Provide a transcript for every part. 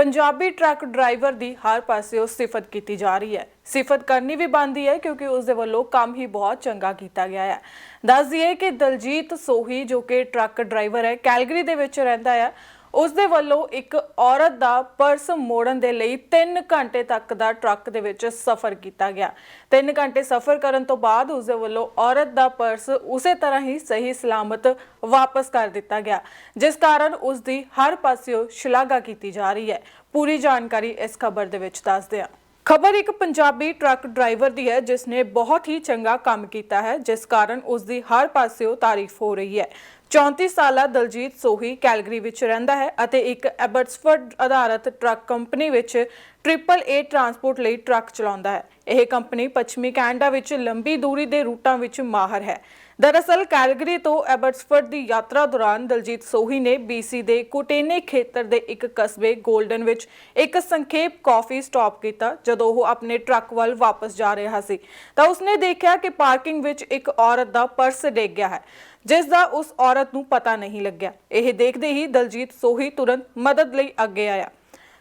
Punjabi truck driver ਦੀ ਹਰ ਪਾਸਿਓਂ ਸਿਫਤ ਕੀਤੀ ਜਾ ਰਹੀ ਹੈ। ਸਿਫਤ ਕਰਨੀ ਵੀ ਬਣਦੀ ਹੈ ਕਿਉਂਕਿ ਉਸ ਦੇ ਵੱਲੋਂ ਕੰਮ ਹੀ ਬਹੁਤ ਚੰਗਾ ਕੀਤਾ ਗਿਆ ਹੈ। ਦੱਸ ਦਈਏ ਕਿ ਦਲਜੀਤ ਸੋਹੀ ਜੋ ਕਿ ਟਰੱਕ ਡਰਾਈਵਰ ਹੈ, ਕੈਲਗਰੀ ਦੇ ਵਿੱਚ ਰਹਿੰਦਾ ਹੈ। ਉਸ ਦੇ ਵੱਲੋਂ ਇੱਕ ਔਰਤ ਦਾ ਪਰਸ ਮੋੜਨ ਦੇ ਲਈ 3 ਘੰਟੇ ਤੱਕ ਦਾ ਟਰੱਕ ਦੇ ਵਿੱਚ ਸਫ਼ਰ ਕੀਤਾ ਗਿਆ। 3 ਘੰਟੇ ਸਫ਼ਰ ਕਰਨ ਤੋਂ ਬਾਅਦ ਉਸ ਦੇ ਵੱਲੋਂ ਔਰਤ ਦਾ ਪਰਸ ਉਸੇ ਤਰ੍ਹਾਂ ਹੀ ਸਹੀ ਸਲਾਮਤ ਵਾਪਸ ਕਰ ਦਿੱਤਾ ਗਿਆ, ਜਿਸ ਕਾਰਨ ਉਸ ਦੀ ਹਰ ਪਾਸਿਓਂ ਸ਼ਲਾਘਾ ਕੀਤੀ ਜਾ ਰਹੀ ਹੈ। ਪੂਰੀ ਜਾਣਕਾਰੀ ਇਸ ਖਬਰ ਦੇ ਵਿੱਚ ਦੱਸਦੇ ਹਾਂ। ਖਬਰ ਇੱਕ ਪੰਜਾਬੀ ਟਰੱਕ ਡਰਾਈਵਰ ਦੀ ਹੈ ਜਿਸ ਨੇ ਬਹੁਤ ਹੀ ਚੰਗਾ ਕੰਮ ਕੀਤਾ ਹੈ, ਜਿਸ ਕਾਰਨ ਉਸ ਦੀ ਹਰ ਪਾਸਿਓਂ ਤਾਰੀਫ ਹੋ ਰਹੀ ਹੈ। 34 ਸਾਲਾ ਦਲਜੀਤ ਸੋਹੀ ਕੈਲਗਰੀ ਵਿੱਚ ਰਹਿੰਦਾ ਹੈ ਅਤੇ ਇੱਕ ਐਬਰਟਸਫੋਰਡ ਆਧਾਰਿਤ ਟਰੱਕ ਕੰਪਨੀ ਵਿੱਚ ਟ੍ਰਿਪਲ ਏ ਟਰਾਂਸਪੋਰਟ ਲਈ ਟਰੱਕ ਚਲਾਉਂਦਾ ਹੈ। ਇਹ ਕੰਪਨੀ ਪੱਛਮੀ ਕੈਨੇਡਾ ਵਿੱਚ ਲੰਬੀ ਦੂਰੀ ਦੇ ਰੂਟਾਂ ਵਿੱਚ ਮਾਹਰ ਹੈ। ਦਰਅਸਲ, ਕੈਲਗਰੀ ਤੋਂ ਐਬਰਟਸਫੋਰਡ ਦੀ ਯਾਤਰਾ ਦੌਰਾਨ ਦਲਜੀਤ ਸੋਹੀ ਨੇ BC ਦੇ ਕੋਟੇਨੇ ਖੇਤਰ ਦੇ ਇੱਕ ਕਸਬੇ 골ਡਨ ਵਿੱਚ ਇੱਕ ਸੰਖੇਪ ਕਾਫੀ ਸਟਾਪ ਕੀਤਾ, ਜਦੋਂ ਉਹ ਆਪਣੇ ਟਰੱਕ ਵੱਲ ਵਾਪਸ ਜਾ ਰਿਹਾ ਸੀ। ਤਾਂ ਉਸਨੇ ਦੇਖਿਆ ਕਿ ਪਾਰਕਿੰਗ ਵਿੱਚ ਇੱਕ ਔਰਤ ਦਾ ਪਰਸ ਡਿੱਗ ਗਿਆ ਹੈ। ਜਿਸ ਦਾ ਉਸ ਔਰਤ ਨੂੰ ਪਤਾ ਨਹੀਂ ਲੱਗਿਆ। ਇਹ ਦੇਖਦੇ ਹੀ ਦਲਜੀਤ ਸੋਹੀ ਤੁਰੰਤ ਮਦਦ ਲਈ ਅੱਗੇ ਆਇਆ।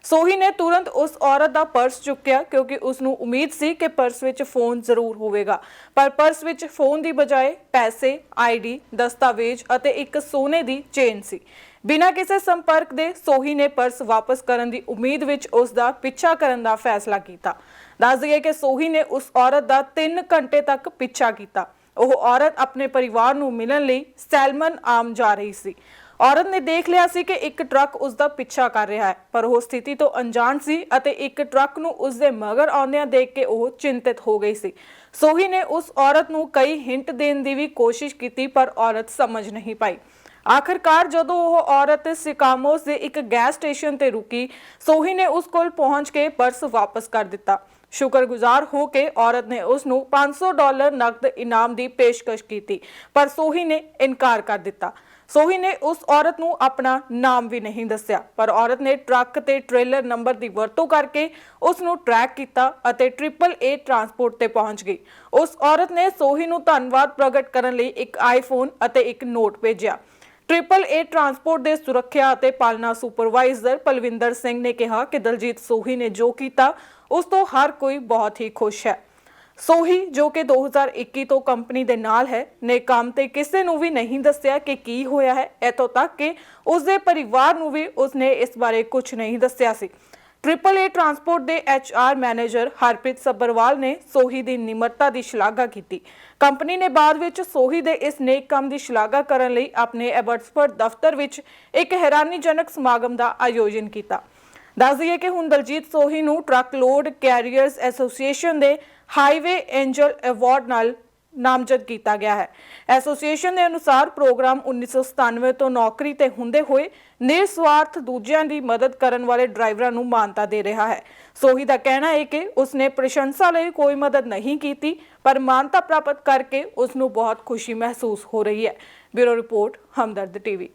ਸੋਹੀ ਨੇ ਤੁਰੰਤ ਉਸ ਔਰਤ ਦਾ ਪਰਸ ਚੁੱਕਿਆ ਕਿਉਂਕਿ ਉਸ ਨੂੰ ਉਮੀਦ ਸੀ ਕਿ ਪਰਸ ਵਿੱਚ ਫੋਨ ਜ਼ਰੂਰ ਹੋਵੇਗਾ। ਪਰ ਪਰਸ ਵਿੱਚ ਫੋਨ ਦੀ ਬਜਾਏ ਪੈਸੇ ਆਈਡੀ ਦਸਤਾਵੇਜ਼ ਅਤੇ ਇੱਕ ਸੋਨੇ ਦੀ ਚੇਨ ਸੀ। ਬਿਨਾਂ ਕਿਸੇ ਸੰਪਰਕ ਦੇ ਸੋਹੀ ਨੇ ਪਰਸ ਵਾਪਸ ਕਰਨ ਦੀ ਉਮੀਦ ਵਿੱਚ ਉਸ ਦਾ ਪਿੱਛਾ ਕਰਨ ਦਾ ਫੈਸਲਾ ਕੀਤਾ। ਦੱਸ ਦਈਏ ਕਿ ਸੋਹੀ ਨੇ ਉਸ ਔਰਤ ਦਾ 3 ਘੰਟੇ ਤੱਕ ਪਿੱਛਾ ਕੀਤਾ। ਉਹ ਔਰਤ ਆਪਣੇ ਪਰਿਵਾਰ ਨੂੰ ਮਿਲਣ ਲਈ ਸੈਲਮਨ ਆਮ ਜਾ ਰਹੀ ਸੀ। ਔਰਤ ਨੇ ਦੇਖ ਲਿਆ ਸੀ ਕਿ ਇੱਕ ਟਰੱਕ ਉਸ ਦਾ ਪਿੱਛਾ ਕਰ ਰਿਹਾ ਹੈ, ਪਰ ਉਹ ਸਥਿਤੀ ਤੋਂ ਅਣਜਾਣ ਸੀ ਅਤੇ ਇੱਕ ਟਰੱਕ ਨੂੰ ਉਸ ਦੇ ਮਗਰ ਆਉਂਦਿਆਂ ਦੇਖ ਕੇ ਉਹ ਚਿੰਤਿਤ ਹੋ ਗਈ ਸੀ। ਸੋਹੀ ਨੇ ਉਸ ਔਰਤ ਨੂੰ ਕਈ ਹਿੰਟ ਦੇਣ ਦੀ ਵੀ ਕੋਸ਼ਿਸ਼ ਕੀਤੀ, ਪਰ ਔਰਤ ਸਮਝ ਨਹੀਂ ਪਾਈ। ਆਖਰਕਾਰ ਜਦੋਂ ਉਹ ਔਰਤ ਸਿਕਾਮੋਸ ਦੇ ਇੱਕ ਗੈਸ ਸਟੇਸ਼ਨ ਤੇ ਰੁਕੀ, ਸੋਹੀ ਨੇ ਉਸ ਕੋਲ ਪਹੁੰਚ ਕੇ ਪਰਸ ਵਾਪਸ ਕਰ ਦਿੱਤਾ। ਸ਼ੁਕਰਗੁਜ਼ਾਰ ਹੋ ਕੇ ਔਰਤ ਨੇ ਉਸ ਨੂੰ 500 ਡਾਲਰ ਨਕਦ ਇਨਾਮ ਦੀ ਪੇਸ਼ਕਸ਼ ਕੀਤੀ, ਪਰ ਸੋਹੀ ਨੇ ਇਨਕਾਰ ਕਰ ਦਿੱਤਾ। ਸੋਹੀ ਨੇ ਉਸ ਔਰਤ ਨੂੰ ਆਪਣਾ ਨਾਮ ਵੀ ਨਹੀਂ ਦੱਸਿਆ, ਪਰ ਔਰਤ ਨੇ ਟਰੱਕ ਤੇ ਟ੍ਰੇਲਰ ਨੰਬਰ ਦੀ ਵਰਤੋਂ ਕਰਕੇ ਉਸ ਨੂੰ ਟਰੈਕ ਕੀਤਾ ਅਤੇ ਟ੍ਰਿਪਲ ਏ ਟਰਾਂਸਪੋਰਟ ਤੇ ਪਹੁੰਚ ਗਈ। ਉਸ ਔਰਤ ਨੇ ਸੋਹੀ ਨੂੰ ਧੰਨਵਾਦ ਪ੍ਰਗਟ ਕਰਨ ਲਈ ਇੱਕ ਆਈਫੋਨ ਅਤੇ ਇੱਕ ਨੋਟ ਭੇਜਿਆ। ਟ੍ਰਿਪਲ ਏ ਟਰਾਂਸਪੋਰਟ ਦੇ ਸੁਰੱਖਿਆ ਅਤੇ ਪਾਲਣਾ ਸੁਪਰਵਾਈਜ਼ਰ ਪਲਵਿੰਦਰ ਸਿੰਘ ਨੇ ਕਿਹਾ ਕਿ ਦਲਜੀਤ ਸੋਹੀ ਨੇ ਜੋ ਕੀਤਾ, ਉਸ ਤੋਂ ਹਰ ਕੋਈ ਬਹੁਤ ਹੀ ਖੁਸ਼ ਹੈ। ਸੋਹੀ, ਜੋ ਕਿ 2021 ਤੋਂ ਕੰਪਨੀ ਦੇ ਨਾਲ ਹੈ, ਨੇ ਕੰਮ ਤੇ ਕਿਸੇ ਨੂੰ ਵੀ ਨਹੀਂ ਦੱਸਿਆ ਕਿ ਕੀ ਹੋਇਆ ਹੈ। ਇਤੋਂ ਤੱਕ ਕਿ ਉਸ ਦੇ ਪਰਿਵਾਰ ਨੂੰ ਵੀ ਉਸਨੇ ਇਸ ਬਾਰੇ ਕੁਝ ਨਹੀਂ ਦੱਸਿਆ ਸੀ। ਟ੍ਰਿਪਲ ਏ ਟਰਾਂਸਪੋਰਟ ਦੇ ਆਰ ਮੈਨੇਜਰ ਹਰਪ੍ਰੀਤ ਸੱਬਰਵਾਲ ਨੇ ਸੋਹੀ ਦੀ ਨਿਮਰਤਾ ਦੀ ਸ਼ਲਾਘਾ ਕੀਤੀ। ਕੰਪਨੀ ਨੇ ਬਾਅਦ ਵਿੱਚ ਸੋਹੀ ਦੇ ਇਸ ਨੇਕ ਕੰਮ ਦੀ ਸ਼ਲਾਘਾ ਕਰਨ ਲਈ ਆਪਣੇ ਐਬਰਟਸਫੋਰਡ ਦਫ਼ਤਰ ਵਿੱਚ ਇੱਕ ਹੈਰਾਨੀਜਨਕ ਸਮਾਗਮ ਦਾ ਆਯੋਜਨ ਕੀਤਾ। ਦੱਸ ਦਈਏ ਕਿ ਹੁਣ ਦਲਜੀਤ ਸੋਹੀ ਨੂੰ ਟਰੱਕ ਲੋਡ ਕੈਰੀਅਰਸ ਐਸੋਸੀਏਸ਼ਨ ਦੇ ਹਾਈਵੇ ਐਂਜਲ ਅਵਾਰਡ ਨਾਲ ਨਾਮਜ਼ਦ ਕੀਤਾ ਗਿਆ ਹੈ। ਐਸੋਸੀਏਸ਼ਨ ਦੇ ਅਨੁਸਾਰ ਪ੍ਰੋਗਰਾਮ 1997 ਤੋਂ ਨੌਕਰੀ ਤੇ ਹੁੰਦੇ ਹੋਏ ਨਿਰਸਵਾਰਥ ਦੂਜਿਆਂ ਦੀ ਮਦਦ ਕਰਨ ਵਾਲੇ ਡਰਾਈਵਰਾਂ ਨੂੰ ਮਾਨਤਾ ਦੇ ਰਿਹਾ ਹੈ। ਸੋਹੀ ਦਾ ਕਹਿਣਾ ਹੈ ਕਿ ਉਸਨੇ ਪ੍ਰਸ਼ੰਸਾ ਲਈ ਕੋਈ ਮਦਦ ਨਹੀਂ ਕੀਤੀ, ਪਰ ਮਾਨਤਾ ਪ੍ਰਾਪਤ ਕਰਕੇ ਉਸ ਨੂੰ ਬਹੁਤ ਖੁਸ਼ੀ ਮਹਿਸੂਸ ਹੋ ਰਹੀ ਹੈ। Bureau report, Hamdard TV.